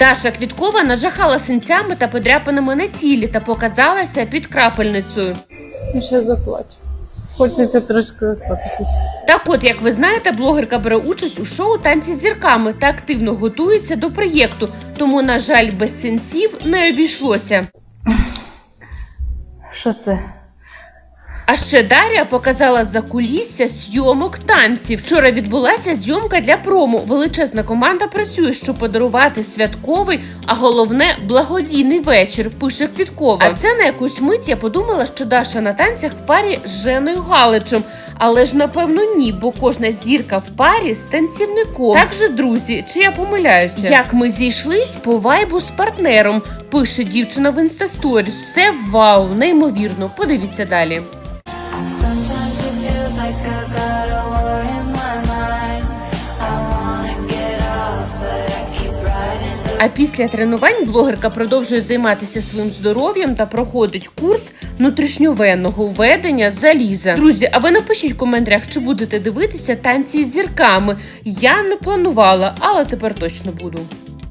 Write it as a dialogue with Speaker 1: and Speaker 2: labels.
Speaker 1: Даша Квіткова нажахала синцями та подряпинами на тілі та показалася під крапельницею.
Speaker 2: Я ще заплачу. Хочеться трошки розплатитися.
Speaker 1: Так от, як ви знаєте, блогерка бере участь у шоу танці з зірками та активно готується до проєкту, тому, на жаль, без синців не обійшлося.
Speaker 2: Що це?
Speaker 1: А ще Дар'я показала закулісся зйомок танців. Вчора відбулася зйомка для промо. Величезна команда працює, щоб подарувати святковий, а головне благодійний вечір. Пише Квіткова. А це на якусь мить я подумала, що Даша на танцях в парі з Женою Галичем. Але ж напевно ні, бо кожна зірка в парі з танцівником. Так же, друзі, чи я помиляюся? Як ми зійшлись по вайбу з партнером, пише дівчина в інстасторіс. Все вау, неймовірно. Подивіться далі. А після тренувань блогерка продовжує займатися своїм здоров'ям та проходить курс внутрішньовенного введення заліза. Друзі, а ви напишіть в коментарях, чи будете дивитися танці з зірками. Я не планувала, але тепер точно буду.